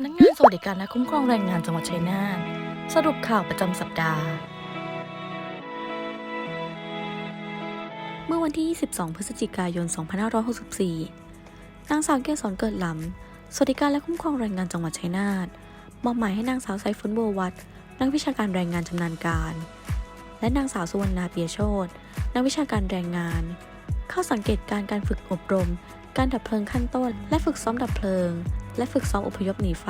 ำนักงานสวัสดิการและคุ้มครองแรงงานจังหวัดชัยนาทสรุปข่าวประจำสัปดาห์ เมื่อวันที่ 22 พฤศจิกายน 2564 นางสาวเกษรเกิดหลำ สวัสดิการและคุ้มครองแรงงานจังหวัดชัยนาทมอบหมายให้นางสาวไซฟุนโบววัตนักวิชาการแรงงานชำนาญการ และนางสาวสุวรรณาเปียโชตนักวิชาการแรงงาน เข้าสังเกตการณ์การฝึกอบรม การดับเพลิงขั้นต้น และฝึกซ้อมดับเพลิง และฝึกซ้อมอพยพหนีไฟ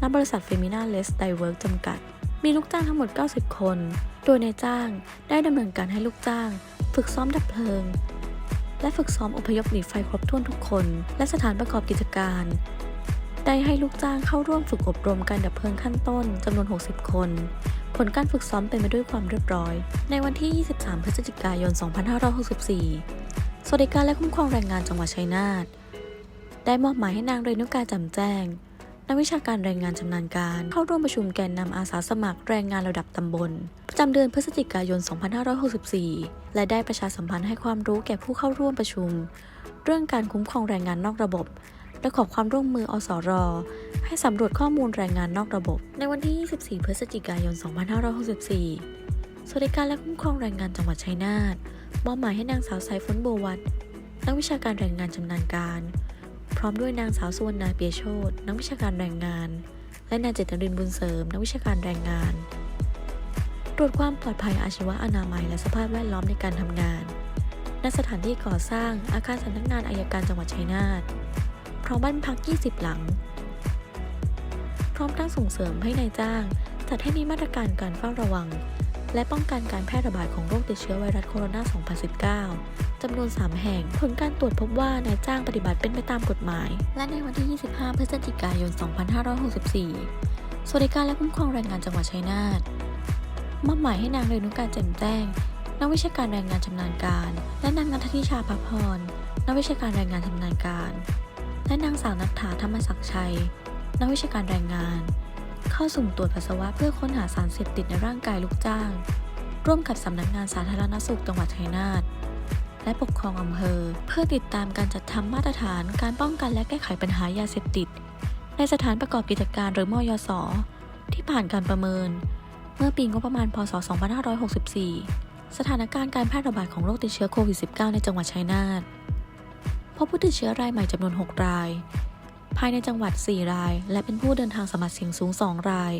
ณ บริษัทเฟมินาเลสไดเวิร์กจำกัด มีลูกจ้างทั้งหมด 90 คน โดยนายจ้างได้ดำเนินการให้ลูกจ้าง ฝึกซ้อมดับเพลิง และฝึกซ้อมอพยพหนีไฟครบถ้วนทุกคน และสถานประกอบกิจการ ได้ให้ลูกจ้างเข้าร่วมฝึกอบรมการดับเพลิงขั้นต้นจำนวน 60 คนผลการฝึกซ้อมเป็นไปด้วยความเรียบร้อย ในวันที่ 23 พฤศจิกายน 2564 สวัสดิการและคุ้มครองแรงงานจังหวัดชัยนาทได้มอบหมายให้นางเรนุกาจำแจ้งนักวิชาการแรงงานชำนาญการ เข้าร่วมประชุมแกนนำอาสาสมัครแรงงานระดับตำบล ประจำเดือนพฤศจิกายน 2564 และได้ประชาสัมพันธ์ให้ความรู้แก่ผู้เข้าร่วมประชุม เรื่องการคุ้มครองแรงงานนอกระบบ และขอความร่วมมืออสรให้สำรวจข้อมูลแรงงานนอกระบบ ในวันที่ 24 พฤศจิกายน 2564 สวัสดิการและคุ้มครองแรงงานจังหวัดชัยนาท มอบหมายให้นางสาวไซฟนโบวัตนักวิชาการแรงงานชำนาญการ พร้อมด้วยนางสาวสุวรรณาเปียโชตนักวิชาการแรงงาน และนายเจตรินบุญเสริม นักวิชาการแรงงาน ตรวจความปลอดภัยอาชีวะอนามัย และสภาพแวดล้อมในการทำงานณสถานที่ก่อสร้างอาคารสำนักงานอายการจังหวัดชัยนาทพร้อมบ้านพัก 20 หลัง พร้อมทั้งส่งเสริมให้ในายจ้างจัดให้มีมาตรการการเฝ้าระวัง และป้องกันการแพร่ระบาดของโรคติดเชื้อไวรัสโคโรนา 2019 จำนวน 3 แห่ง ผลการตรวจพบว่านายจ้างปฏิบัติเป็นไปตามกฎหมาย และในวันที่ 25 พฤศจิกายน 2564 สวัสดิการและคุ้มครองแรงงานจังหวัดชัยนาทมอบหมายให้นางเรนุการแจ่มแจ้ง นักวิชาการแรงงานชำนาญการ และนางนัทธิชาพัพร นักวิชาการแรงงานชำนาญการ และนางสาวนัทธาธรรมศักดิ์ชัย นักวิชาการแรงงาน เข้าสุ่มตรวจปัสสาวะเพื่อค้นหาสารเสพติดในร่างกายลูกจ้าง ร่วมกับสำนักงานสาธารณสุขจังหวัดชัยนาทและปกครองอำเภอ เพื่อติดตามการจัดทำมาตรฐานการป้องกันและแก้ไขปัญหายาเสพติด ในสถานประกอบกิจการหรือมอยสที่ผ่านการประเมิน เมื่อปีงบประมาณพศ 2564 สถานการณ์การแพร่ระบาดของโรคติดเชื้อโควิด -19 ในจังหวัดชัยนาทพบผู้ติดเชื้อรายใหม่จำนวน 6 ราย ภายในจังหวัด 4 ราย และเป็นผู้เดินทางสมัครเสี่ยงสูง 2 ราย